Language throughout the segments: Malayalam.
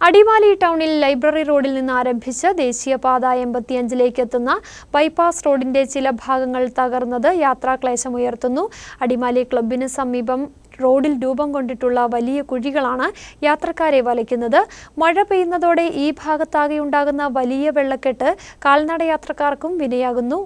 അടിമാലി ടൗണിൽ ലൈബ്രറി റോഡിൽ നിന്ന് ആരംഭിച്ച് ദേശീയപാത എൺപത്തിയഞ്ചിലേക്ക് എത്തുന്ന ബൈപ്പാസ് റോഡിന്റെ ചില ഭാഗങ്ങൾ തകർന്നത് യാത്രാക്ലേശമുയർത്തുന്നു അടിമാലി ക്ലബിന് സമീപം റോഡിൽ രൂപം കൊണ്ടിട്ടുള്ള വലിയ കുഴികളാണ് യാത്രക്കാരെ വലയ്ക്കുന്നത്. മഴ പെയ്യുന്നതോടെ ഈ ഭാഗത്താകെ ഉണ്ടാകുന്ന വലിയ വെള്ളക്കെട്ട് കാൽനട യാത്രക്കാർക്കും വിനയാകുന്നു.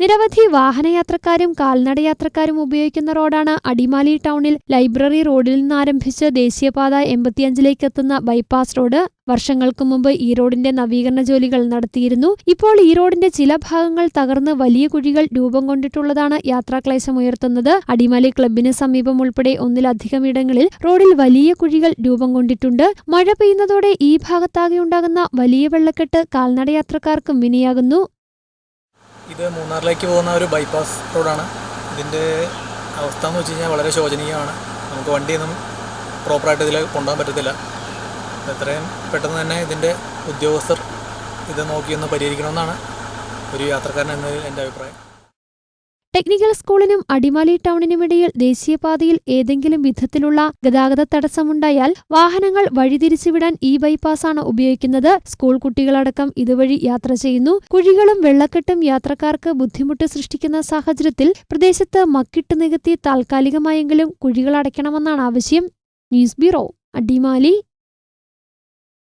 നിരവധി വാഹനയാത്രക്കാരും കാൽനടയാത്രക്കാരും ഉപയോഗിക്കുന്ന റോഡാണ് അടിമാലി ടൗണിൽ ലൈബ്രറി റോഡിൽ നിന്ന് ആരംഭിച്ച് ദേശീയപാത എൺപത്തിയഞ്ചിലേക്ക് എത്തുന്ന ബൈപ്പാസ് റോഡ്. വർഷങ്ങൾക്ക് മുമ്പ് ഈ റോഡിന്റെ നവീകരണ ജോലികൾ നടത്തിയിരുന്നു. ഇപ്പോൾ ഈ റോഡിന്റെ ചില ഭാഗങ്ങൾ തകർന്ന് വലിയ കുഴികൾ രൂപം കൊണ്ടിട്ടുള്ളതാണ് യാത്രാക്ലേശമുയർത്തുന്നത് അടിമാലി ക്ലബിന് സമീപം ഉൾപ്പെടെ ഒന്നിലധികം ഇടങ്ങളിൽ റോഡിൽ വലിയ കുഴികൾ രൂപം കൊണ്ടിട്ടുണ്ട്. മഴ പെയ്യുന്നതോടെ ഈ ഭാഗത്താകെ ഉണ്ടാകുന്ന വലിയ വെള്ളക്കെട്ട് കാൽനടയാത്രക്കാർക്കും വിനയാകുന്നു. ഇത് മൂന്നാറിലേക്ക് പോകുന്ന ഒരു ബൈപ്പാസ് റോഡാണ് ഇതിന്റെ അവസ്ഥ എന്ന് വെച്ച് കഴിഞ്ഞാൽ വളരെ ശോചനീയമാണ്. നമുക്ക് വണ്ടിയൊന്നും പ്രോപ്പറായിട്ട് ഇതിൽ കൊണ്ടുപോകാൻ പറ്റത്തില്ല. എത്രയും പെട്ടെന്ന് തന്നെ ഇതിന്റെ ഉദ്യോഗസ്ഥർ ഇത് നോക്കിയൊന്ന് പരിഹരിക്കണമെന്നാണ് ഒരു യാത്രക്കാരൻ എന്നതിൽ എന്റെ അഭിപ്രായം. ടെക്നിക്കൽ സ്കൂളിനും അടിമാലി ടൗണിനുമിടയിൽ ദേശീയപാതയിൽ ഏതെങ്കിലും വിധത്തിലുള്ള ഗതാഗത തടസ്സമുണ്ടായാൽ വാഹനങ്ങൾ വഴിതിരിച്ചുവിടാൻ ഈ ബൈപ്പാസാണ് ഉപയോഗിക്കുന്നത്. സ്കൂൾ കുട്ടികളടക്കം ഇതുവഴി യാത്ര ചെയ്യുന്നു. കുഴികളും വെള്ളക്കെട്ടും യാത്രക്കാർക്ക് ബുദ്ധിമുട്ട് സൃഷ്ടിക്കുന്ന സാഹചര്യത്തിൽ പ്രദേശത്ത് മക്കിട്ട് നികത്തി താൽക്കാലികമായെങ്കിലും കുഴികളടയ്ക്കണമെന്നാണ് ആവശ്യം. News bureau Adimali.